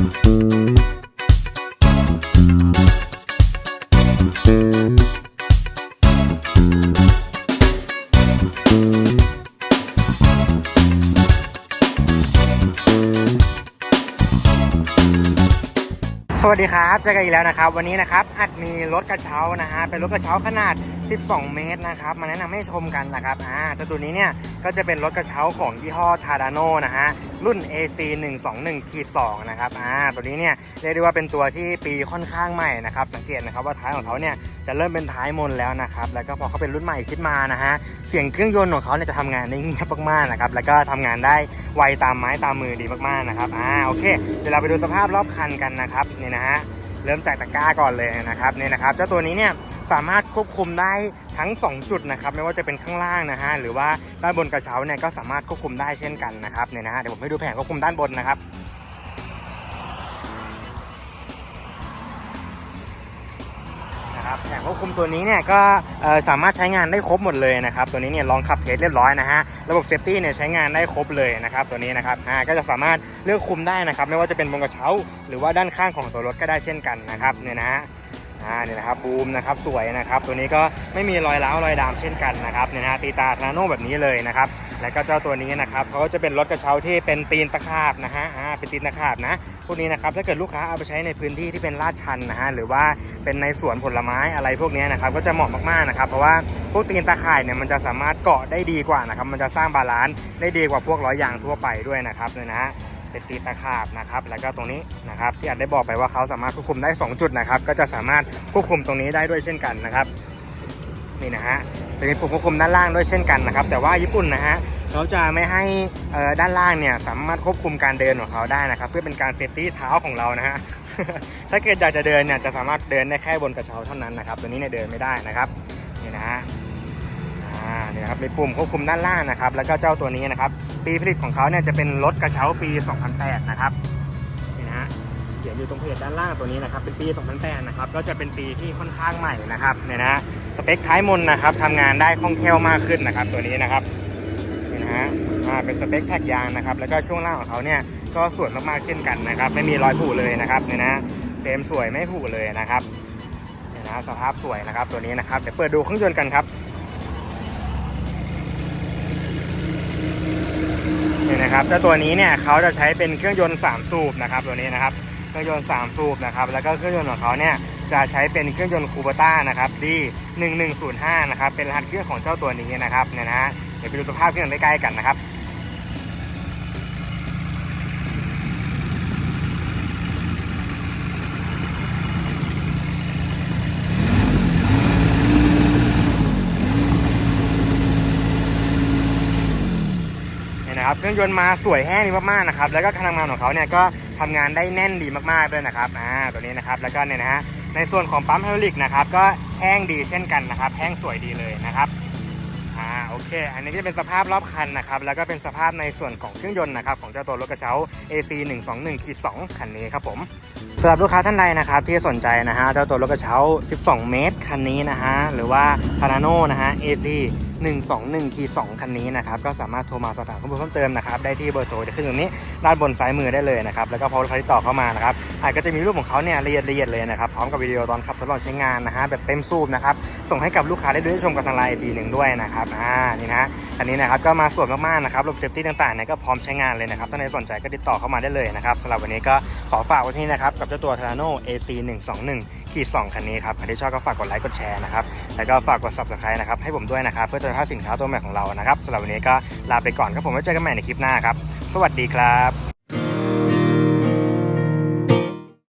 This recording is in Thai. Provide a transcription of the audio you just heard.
สวัสดีครับเจอกันอีกแล้วนะครับ วันนี้นะครับอัดมีรถกระเช้านะฮะเป็นรถกระเช้าขนาด 12 เมตรนะครับมาแนะนำให้ชมกันนะครับอ่าเจ้าตัวนี้เนี่ยก็จะเป็นรถกระเช้าของยี่ห้อทาดาโนนะฮะ รุ่น AC 121 2นะครับ อ่า ตัวนี้เนี่ยเรียกได้ว่าเป็นตัวที่ปีค่อนข้างใหม่นะครับ สังเกตนะครับว่าท้ายของเขาเนี่ยจะเริ่มเป็นท้ายมนแล้วนะครับ แล้วก็พอเขาเป็นรุ่นใหม่ขึ้นมานะฮะ เสียงเครื่องยนต์ของเขาเนี่ยจะทำงานได้เงียบมากๆนะครับ แล้วก็ทำงานได้ไวตามไม้ตามมือดีมากๆนะครับ อ่า โอเค เดี๋ยวเราไปดูสภาพรอบคันกันนะครับ นี่นะฮะ เริ่มจากตะกร้าก่อนเลยนะครับ นี่นะครับ เจ้าตัวนี้เนี่ย สามารถควบคุมได้ทั้ง 2 จุดนะครับไม่ว่าจะเป็นข้างล่างนะฮะหรือว่าด้านบนกระเช้าเนี่ยก็สามารถควบคุมได้เช่นกันนะครับเนี่ยนะฮะเดี๋ยวผมให้ดูแผงควบคุมด้านบนนะครับนะครับแผงควบคุมตัวนี้เนี่ยก็สามารถใช้งานได้ครบหมดเลยนะครับตัวนี้เนี่ยลองขับเทสเรียบร้อยนะฮะระบบเซฟตี้เนี่ยใช้งานได้ครบเลยนะครับตัวนี้นะครับอ่าก็จะสามารถเลือกคุมได้นะครับไม่ว่าจะเป็นบนกระเช้า หรือว่าด้านข้างของตัวรถก็ได้เช่นกันนะครับเนี่ยนะฮะ อ่าเนี่ยนะครับบูมนะครับสวยนะครับตัวนี้ก็ไม่มีรอยร้าวรอยดามเช่นกันนะครับเนี่ยนะฮะตีตาทนาโน่แบบนี้เลยนะครับแล้วก็เจ้าตัวนี้นะครับเขาก็จะเป็นรถกระเช้าที่เป็นตีนตะขาบนะฮะอ่าเป็นตีนตะขาบนะพวกนี้นะครับถ้าเกิดลูกค้าเอาไปใช้ในพื้นที่ที่เป็นลาดชันนะฮะหรือว่าเป็นในสวนผลไม้อะไรพวกนี้นะครับก็จะเหมาะมากๆนะครับเพราะว่าพวกตีนตะข่ายเนี่ยมันจะสามารถเกาะได้ดีกว่านะครับมันจะสร้างบาลานซ์ได้ดีกว่าพวกล้อยางทั่วไปด้วยนะครับเนี่ยนะฮะ เป็นตีตะขาบนะครับ แล้วก็ตรงนี้นะครับที่อาจได้บอกไปว่าเขาสามารถควบคุมได้ 2 จุดนะครับ ก็จะสามารถควบคุมตรงนี้ได้ด้วยเช่นกันนะครับนี่นะฮะจะมีปุ่มควบคุมด้านล่างด้วยเช่นกันนะครับ แต่ว่าญี่ปุ่นนะฮะเขาจะไม่ให้ด้านล่างเนี่ยสามารถควบคุมการเดินของเขาได้นะครับ เพื่อเป็นการเซฟตี้เท้าของเรานะฮะถ้าเกิดอยากจะเดินเนี่ยจะสามารถเดินได้แค่บนกระเช้าเท่านั้นนะครับ ตัวนี้เนี่ยเดินไม่ได้นะครับนี่นะฮะอ่าเนี่ยครับมีปุ่มควบคุมด้านล่างนะครับ แล้วก็เจ้าตัวนี้นะครับ ปีผลิตของเขาเนี่ยจะเป็นรถกระเช้าปี 2008 นะครับนี่นะฮะเขียนอยู่ตรงเพจด้านล่างตัวนี้นะครับเป็นปี 2008 นะครับก็จะเป็นปีที่ค่อนข้างใหม่นะครับเนี่ยนะฮะสเปคท้ายมนนะครับทำงานได้คล่องแคล่วมากขึ้นนะครับ ตัวนี้นะครับนี่นะฮะเป็นสเปคแท็กยางนะครับแล้วก็ช่วงล่างของเขาเนี่ยก็สวยมากๆเช่นกันนะครับ ไม่มีรอยผุเลยนะครับเนี่ยนะเฟรมสวยไม่ผุเลยนะครับเนี่ยนะสภาพสวยนะครับตัวนี้นะครับเดี๋ยวเปิดดูเครื่องยนต์กันครับ นะครับเจ้าตัวนี้เนี่ยเขาจะใช้เป็นเครื่องยนต์ 3 สูบนะครับตัวนี้นะครับเครื่องยนต์ 3 สูบนะครับแล้วก็เครื่องยนต์ของเขาเนี่ยจะใช้เป็นเครื่องยนต์คูเบต้านะครับดี1105นะครับเป็นรหัสเครื่องของเจ้าตัวนี้นะครับเนี่ยนะเดี๋ยวไปดูสภาพเครื่องใกล้ๆกันนะครับ นะครับเครื่องยนต์มาสวยแห้งดีมากๆนะครับแล้วก็การทำงานของเขาเนี่ยก็ทำงานได้แน่นดีมากๆด้วยนะครับอ่าตัวนี้นะครับแล้วก็เนี่ยนะฮะในส่วนของปั๊มไฮดรอลิกนะครับก็แห้งดีเช่นกันนะครับแห้งสวยดีเลยนะครับอ่าโอเค อันนี้ก็จะเป็นสภาพรอบคันนะครับแล้วก็เป็นสภาพในส่วนของเครื่องยนต์นะครับของเจ้าตัวรถกระเช้า AC 121ขีด2คันนี้ครับผมสำหรับลูกค้าท่านใดนะครับที่สนใจนะฮะเจ้าตัวรถกระเช้า 12 เมตรคันนี้นะฮะหรือว่าพาราโนนะฮะ AC 121คี2คันนี้นะครับก็สามารถโทรมาสอบถามข้อมูลเพิ่มเติมนะครับได้ที่เบอร์โทรจะขึ้นตรงนี้ด้านบนซ้ายมือได้เลยนะครับแล้วก็พอลูกค้าติดต่อเข้ามานะครับอาจก็จะมีรูปของเขาเนี่ยละเอียดละเอียดเลยนะครับพร้อมกับวิดีโอตอนขับทดลองใช้งานนะฮะแบบเต็มสูบนะครับ ส่งให้กับลูกค้าได้ดูได้ชมกันทางไลน์อีกทีหนึ่งด้วยนะครับอ่านี่นะอันนี้นะครับก็มาสวยมากๆนะครับระบบเซฟตี้ต่างๆเนี่ยก็พร้อมใช้งานเลยนะครับถ้าใครสนใจก็ติดต่อเข้ามาได้เลยนะครับสำหรับวันนี้ก็ขอฝากไว้ที่นะครับกับเจ้าตัว t a r a n o AC 121ขีด2คันนี้ครับใครที่ชอบก็ฝากกดไลค์กดแชร์นะครับแล้วก็ฝากกด subscribe นะครับให้ผมด้วยนะครับเพื่อจะได้พลาดสินค้าตัวใหม่ของเรานะครับสำหรับวันนี้ก็ลาไปก่อนครับผมไว้เจอกันใหม่ในคลิปหน้าครับสวัสดีครับ